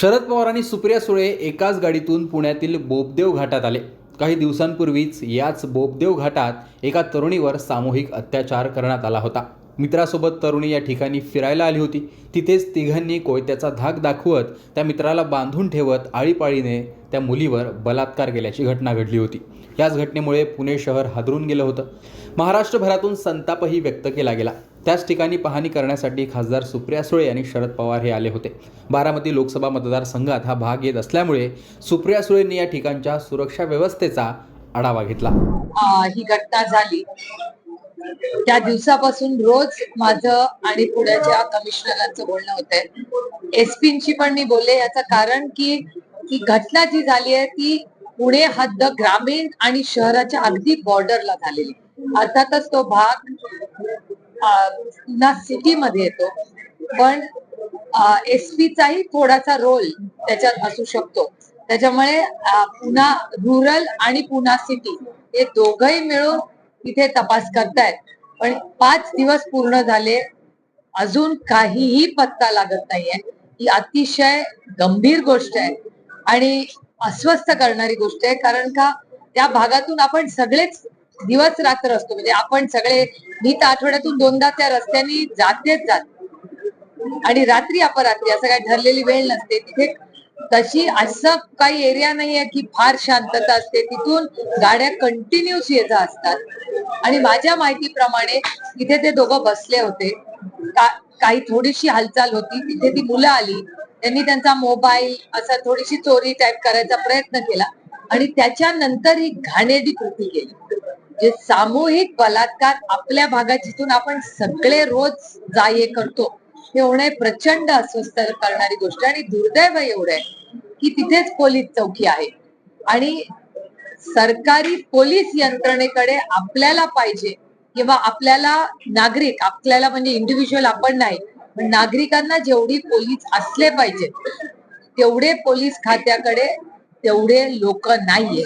शरद पवार आणि सुप्रिया सुळे एकाच गाडीतून पुण्यातील बोबदेव घाटात आले. काही दिवसांपूर्वीच याच बोबदेव घाटात एका तरुणीवर सामूहिक अत्याचार करण्यात आला होता. मित्रासोबत तरुणी या ठिकाणी फिरायला आली होती. तिथेच तिघांनी कोयत्याचा धाक दाखवत त्या मित्राला बांधून ठेवत आळीपाळीने त्या मुलीवर बलात्कार केल्याची घटना घडली होती. याच घटनेमुळे पुणे शहर हादरून गेलं होतं. महाराष्ट्रभरातून संतापही व्यक्त केला गेला. त्याच ठिकाणी पाहणी करण्यासाठी खासदार सुप्रिया सुळे आणि शरद पवार हे आले होते. बारामती लोकसभा मतदारसंघात हा भाग येत असल्यामुळे सुप्रिया सुळेंनी या ठिकाणच्या सुरक्षा व्यवस्थेचा आढावा घेतला. ही घटना झाली. त्या दिवसापासून रोज माझं आणि पुण्याच्या कमिशनरांचं बोलणं होतंय. एसपींची पण मी बोलले याचं कारण की ही घटना जी झाली आहे ती पुणे हद्द ग्रामीण आणि शहराच्या अगदी बॉर्डरला झालेली. अर्थातच तो भाग पुन्हा सिटीमध्ये येतो. पण एसपीचाही थोडासा रोल त्याच्यात असू शकतो. त्याच्यामुळे पुन्हा रुरल आणि पुन्हा सिटी हे दोघही मिळून तिथे तपास करतायत. पण पाच दिवस पूर्ण झाले अजून काहीही पत्ता लागत नाहीये. ही अतिशय गंभीर गोष्ट आहे आणि अस्वस्थ करणारी गोष्ट आहे. कारण का त्या भागातून आपण सगळेच दिवस रात्र असतो. म्हणजे आपण सगळे मी तर आठवड्यातून दोनदा त्या रस्त्याने जातेच जात. आणि रात्री अपरात्री असं काही ठरलेली वेळ नसते. तिथे तशी असं काही एरिया नाहीये की फार शांतता असते. तिथून गाड्या कंटिन्यूस येत असतात. आणि माझ्या माहितीप्रमाणे तिथे ते दोघं बसले होते. का- काही थोडीशी हालचाल होती. तिथे ती मुलं आली. त्यांनी त्यांचा मोबाईल असा थोडीशी चोरी टाईप करायचा प्रयत्न केला. आणि त्याच्यानंतर ही घाणेरडी कृती केली. जे सामूहिक बलात्कार आपल्या भागात जिथून आपण सगळे रोज जा ये करतो हे होणे प्रचंड अस्वस्थ करणारी गोष्ट आणि दुर्दैव एवढं आहे की तिथेच पोलीस चौकी आहे. आणि सरकारी पोलीस यंत्रणेकडे आपल्याला पाहिजे किंवा आपल्याला नागरिक आपल्याला म्हणजे इंडिव्हिज्युअल आपण नाही पण नागरिकांना जेवढी पोलीस असले पाहिजे तेवढे पोलीस खात्याकडे तेवढे लोक नाहीये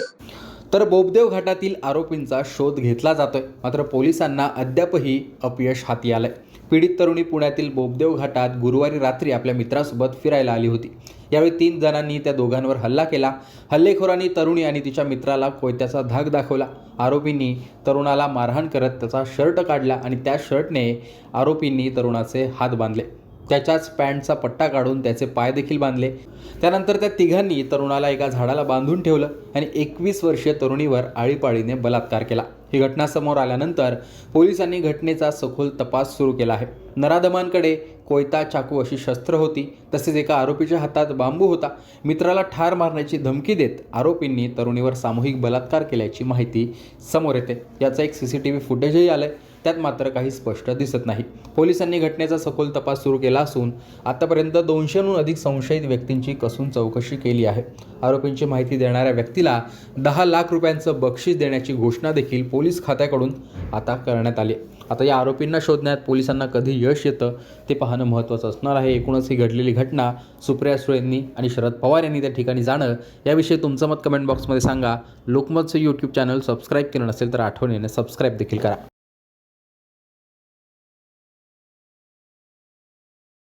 तर बोबदेव घाटातील आरोपींचा शोध घेतला जातोय. मात्र पोलिसांना अद्यापही अपयश हाती आलंय. पीडित तरुणी पुण्यातील बोबदेव घाटात गुरुवारी रात्री आपल्या मित्रासोबत फिरायला आली होती. यावेळी तीन जणांनी त्या दोघांवर हल्ला केला. हल्लेखोरांनी तरुणी आणि तिच्या मित्राला कोयत्याचा धाक दाखवला. आरोपींनी तरुणाला मारहाण करत त्याचा शर्ट काढला आणि त्या शर्टने आरोपींनी तरुणाचे हात बांधले. त्याच्याच पॅन्टचा पट्टा काढून त्याचे पाय देखील बांधले. त्यानंतर त्या तिघांनी तरुणाला एका झाडाला बांधून ठेवलं आणि एकवीस वर्षीय तरुणीवर आळीपाळीने बलात्कार केला. ही घटना समोर आल्यानंतर पोलिसांनी घटनेचा सखोल तपास सुरू केला आहे. नराधमांकडे कोयता चाकू अशी शस्त्र होती. तसेच एका आरोपीच्या हातात बांबू होता. मित्राला ठार मारण्याची धमकी देत आरोपींनी तरुणीवर सामूहिक बलात्कार केल्याची माहिती समोर येते. याचं एक सी सी टी व्ही फुटेजही आलंय. त्यात मात्र काही स्पष्ट दिसत नाही. पोलिसांनी घटनेचा सखोल तपास सुरू केला असून आतापर्यंत दोनशेहून अधिक संशयित व्यक्तींची कसून चौकशी केली आहे. आरोपींची माहिती देणाऱ्या व्यक्तीला दहा लाख रुपयांचं बक्षीस देण्याची घोषणा देखील पोलीस पोलीस खात्याकडून आता करण्यात आली. आता या आरोपींना शोधण्यात पोलिसांना कधी यश येतं ते पाहणं महत्त्वाचं असणार आहे. एकूणच ही घडलेली घटना सुप्रिया सुळेंनी आणि शरद पवार यांनी त्या ठिकाणी जाणं याविषयी तुमचं मत कमेंट बॉक्समध्ये सांगा. लोकमतचं यूट्यूब चॅनल सबस्क्राईब केलं नसेल तर आठवणीने सबस्क्राईब देखील करा.